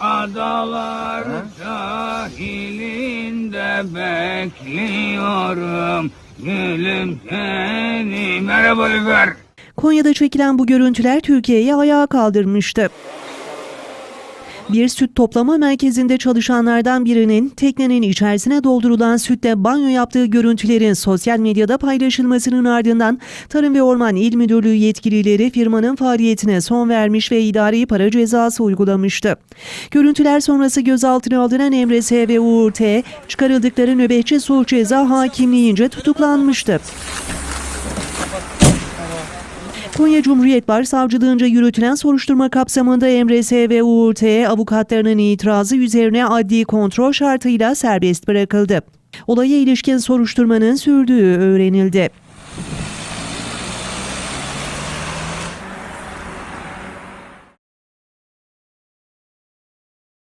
Adalar sahilinde bekliyorum. Gülüm seni. Merhaba Lüfer. Konya'da çekilen bu görüntüler Türkiye'yi ayağa kaldırmıştı. Bir süt toplama merkezinde çalışanlardan birinin teknenin içerisine doldurulan sütle banyo yaptığı görüntülerin sosyal medyada paylaşılmasının ardından Tarım ve Orman İl Müdürlüğü yetkilileri firmanın faaliyetine son vermiş ve idari para cezası uygulamıştı. Görüntüler sonrası gözaltına alınan Emre S. ve Uğur T. çıkarıldıkları nöbetçi suç ceza hakimliğince tutuklanmıştı. Konya Cumhuriyet Başsavcılığınca yürütülen soruşturma kapsamında Emre ve Uğur avukatlarının itirazı üzerine adli kontrol şartıyla serbest bırakıldı. Olaya ilişkin soruşturmanın sürdüğü öğrenildi.